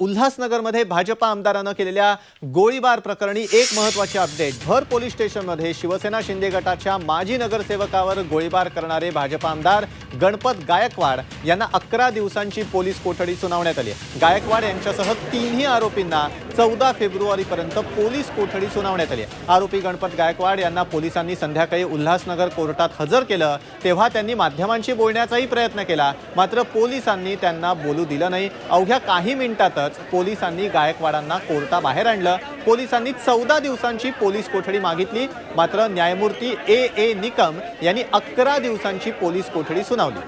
उल्हासनगरमध्ये भाजपा आमदारानं केलेल्या गोळीबार प्रकरणी एक महत्वाची अपडेट भर पोलीस स्टेशनमध्ये शिवसेना शिंदे गटाच्या माजी नगरसेवकावर गोळीबार करणारे भाजपा आमदार गणपत गायकवाड यांना अकरा दिवसांची पोलीस कोठडी सुनावण्यात आली आहे. गायकवाड यांच्यासह तिन्ही आरोपींना चौदा फेब्रुवारीपर्यंत पोलीस कोठडी सुनावण्यात आली आरोपी गणपत गायकवाड यांना पोलिसांनी संध्याकाळी उल्हासनगर कोर्टात हजर केलं. तेव्हा त्यांनी माध्यमांशी बोलण्याचाही प्रयत्न केला. मात्र पोलिसांनी त्यांना बोलू दिलं नाही. अवघ्या काही मिनिटातच पोलिसांनी गायकवाडांना कोर्टाबाहेर आणलं. पोलिसांनी चौदा दिवसांची पोलीस कोठडी मागितली. मात्र न्यायमूर्ती ए. ए. निकम यांनी अकरा दिवसांची पोलीस कोठडी सुनावली.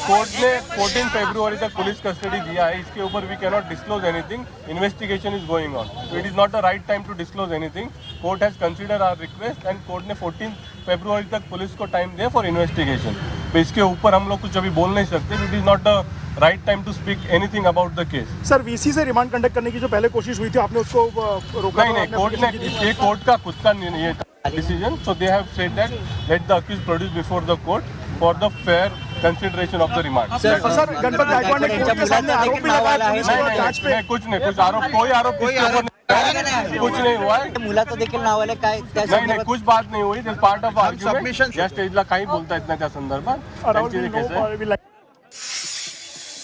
कोर्ट ने 14 फरवरी तक पुलिस कस्टडी दिया है। इसके ऊपर we cannot disclose anything investigation is going on it is not the right time to disclose anything court has consider our request and court ने 14 फरवरी तक पुलिस को टाइम दिया फॉर इन्वेस्टिगेशन तो इसके ऊपर हम लोग कुछ अभी बोल नहीं सकते it is not the right time to speak anything about the case sir VC say remand conduct करने की जो पहले कोशिश हुई थी आपने उसको रोका नहीं नहीं कोर्ट ने। ये कोर्ट का खुद का ये decision so they have said that let the accused produce before the court for the fair consideration of the remand sir Ganpat Gaikwad ने आरोप भी लगाया नहीं कुछ नहीं कुछ आरोप कोई आरोप कुछ नहीं हुआ है। मुलाचं देखील नाव आलं काय नाही नाही कुछ बात नाही हुई पार्ट ऑफ आर्ग्युमेंट या स्टेजला काही बोलता येत नाही त्या संदर्भात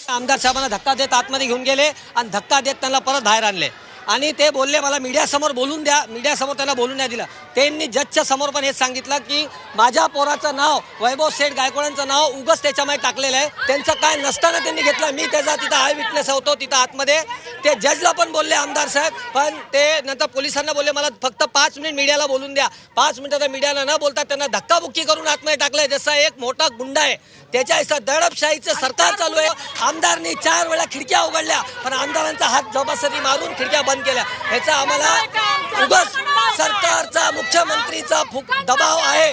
आमदार साहेबांना धक्का देत आतमध्ये घेऊन गेले आणि धक्का देत त्यांना परत बाहेर आणले. आणि ते बोलले मला मीडियासमोर बोलून द्या. मीडियासमोर त्यांना बोलून नाही दिलं. त्यांनी जजच्या समोर पण हेच सांगितलं की माझ्या पोराचं नाव वैभव सेठ गायकवाडांचं नाव उगच त्याच्यामध्ये टाकलेलं आहे. त्यांचं काय नसताना त्यांनी घेतलं. मी त्याचा तिथं आय विटनेस होतो तिथं आतमध्ये. ते जजला पण बोलले आमदार साहेब. पण ते नंतर पोलिसांना बोलले मला फक्त पाच मिनिट मीडियाला बोलून द्या. पाच मिनिटं मीडियाला न बोलता त्यांना धक्काबुक्की करून आतमध्ये टाकलंय जसा एक मोठा गुंडा आहे. त्याच्या इथं दडपशाहीचं सरकार चालू आहे. आमदारनी चार वेळा खिडक्या उघडल्या पण आमदारांचा हात जबाबदारी मारून खिडक्या बंद केल्या ह्याचा आम्हाला उगस सरकारचा मुख्यमंत्रीचा फुक दबाव आहे.